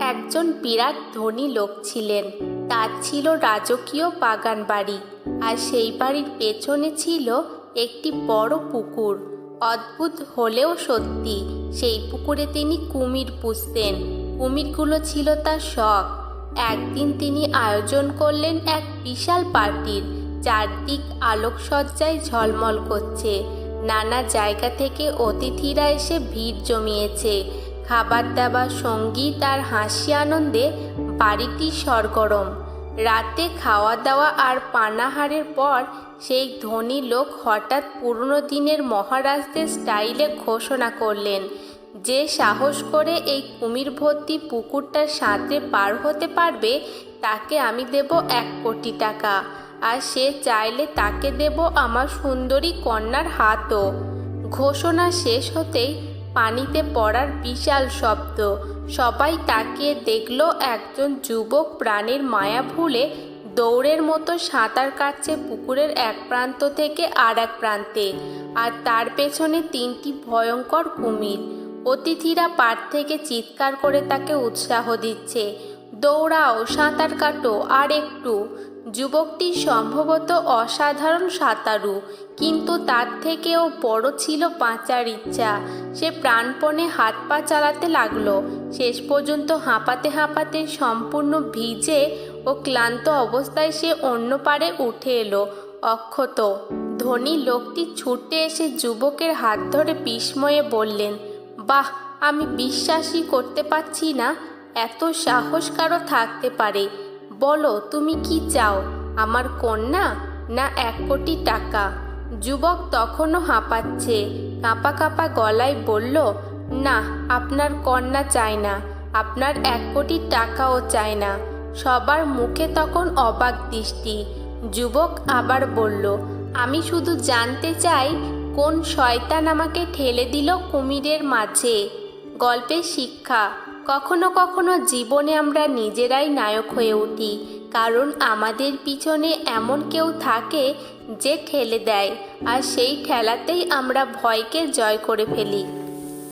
একজন বিরাট ধনী লোক ছিলেন। তার ছিল রাজকীয় বাগান বাড়ি, আর সেই বাড়ির পেছনে ছিল একটি বড় পুকুর। অদ্ভুত হলেও সত্যি, সেই পুকুরে তিনি কুমির পুষতেন। কুমিরগুলো ছিল তার শখ। একদিন তিনি আয়োজন করলেন এক বিশাল পার্টির চারদিক আলোকসজ্জায় ঝলমল করছে। নানা জায়গা থেকে অতিথিরা এসে ভিড় জমিয়েছে। খাবার দাবার সংগীত আর হাসি আনন্দে বাড়িটি সরগরম। রাতে খাওয়া দাওয়া আর পানাহারের পর সেই ধনী লোক হঠাৎ পুরনো দিনের মহারাজদের স্টাইলে ঘোষণা করলেন যে সাহস করে এই কুমির ভর্তি পুকুরটার সাঁতরে পার হতে পারবে, তাকে আমি দেব এক কোটি টাকা। আর সে চাইলে তাকে দেব আমার সুন্দরী কন্যার হাতও। ঘোষণা শেষ হতেই পানিতে পড়ার বিশাল শব্দ। সবাই তাকিয়ে দেখল একজন যুবক প্রাণের মায়া ভুলে দৌড়ের মতো সাঁতার কাটছে পুকুরের এক প্রান্ত থেকে আর এক প্রান্তে। আর তার পেছনে তিনটি ভয়ঙ্কর কুমির। অতিথিরা পার থেকে চিৎকার করে তাকে উৎসাহ দিচ্ছে। দৌড়াও, সাঁতার কাটো আর একটু যুবকটি সম্ভবত অসাধারণ সাঁতারু, কিন্তু তার থেকেও বড় ছিল বাঁচার ইচ্ছা। সে প্রাণপণে হাত পা চালাতে লাগল। শেষ পর্যন্ত হাঁপাতে হাঁপাতে সম্পূর্ণ ভিজে ও ক্লান্ত অবস্থায় সে অন্য পারে উঠে এলো। অক্ষত, ধনী লোকটি ছুটে এসে যুবকের হাত ধরে বিস্ময়ে বললেন, বাহ, আমি বিশ্বাসই করতে পারছি না। এত সাহস কারও থাকতে পারে? বলো, তুমি কি চাও? আমার কন্যা না এক কোটি টাকা? যুবক তখনও হাঁপাচ্ছে। কাঁপা কাঁপা গলায় বলল, না, আপনার কন্যা চাই না। আপনার এক কোটি টাকাও চায় না। সবার মুখে তখন অবাক দৃষ্টি। যুবক আবার বলল, আমি শুধু জানতে চাই, কোন শয়তান আমাকে ঠেলে দিল কুমিরের মাঝে? গল্পের শিক্ষা। কখনো কখনো জীবনে আমরা নিজেরাই নায়ক হয়ে উঠি, কারণ আমাদের পিছনে এমন কেউ থাকে যে ঠেলে দেয়, আর সেই ঠেলাতেই আমরা ভয়কে জয় করে ফেলি।